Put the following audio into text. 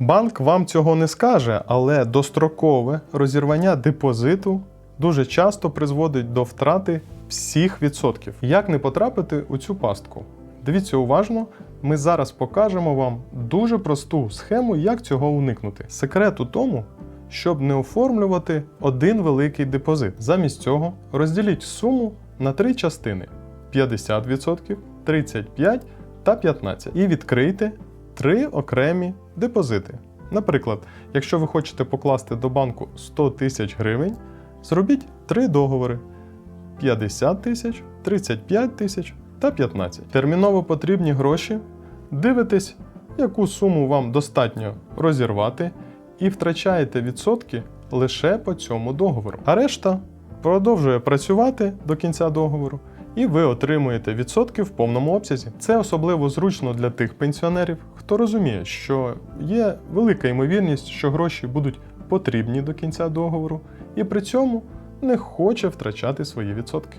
Банк вам цього не скаже, але дострокове розірвання депозиту дуже часто призводить до втрати всіх відсотків. Як не потрапити у цю пастку? Дивіться уважно, ми зараз покажемо вам дуже просту схему, як цього уникнути. Секрет у тому, щоб не оформлювати один великий депозит. Замість цього розділіть суму на три частини: 50%, 35% та 15%. І відкрийте три окремі депозити. Наприклад, якщо ви хочете покласти до банку 100 тисяч гривень, зробіть три договори: 50 тисяч, 35 тисяч та 15. Терміново потрібні гроші. Дивитесь, яку суму вам достатньо розірвати, і втрачаєте відсотки лише по цьому договору. А решта продовжує працювати до кінця договору, і ви отримуєте відсотки в повному обсязі. Це особливо зручно для тих пенсіонерів, хто розуміє, що є велика ймовірність, що гроші будуть потрібні до кінця договору, і при цьому не хоче втрачати свої відсотки.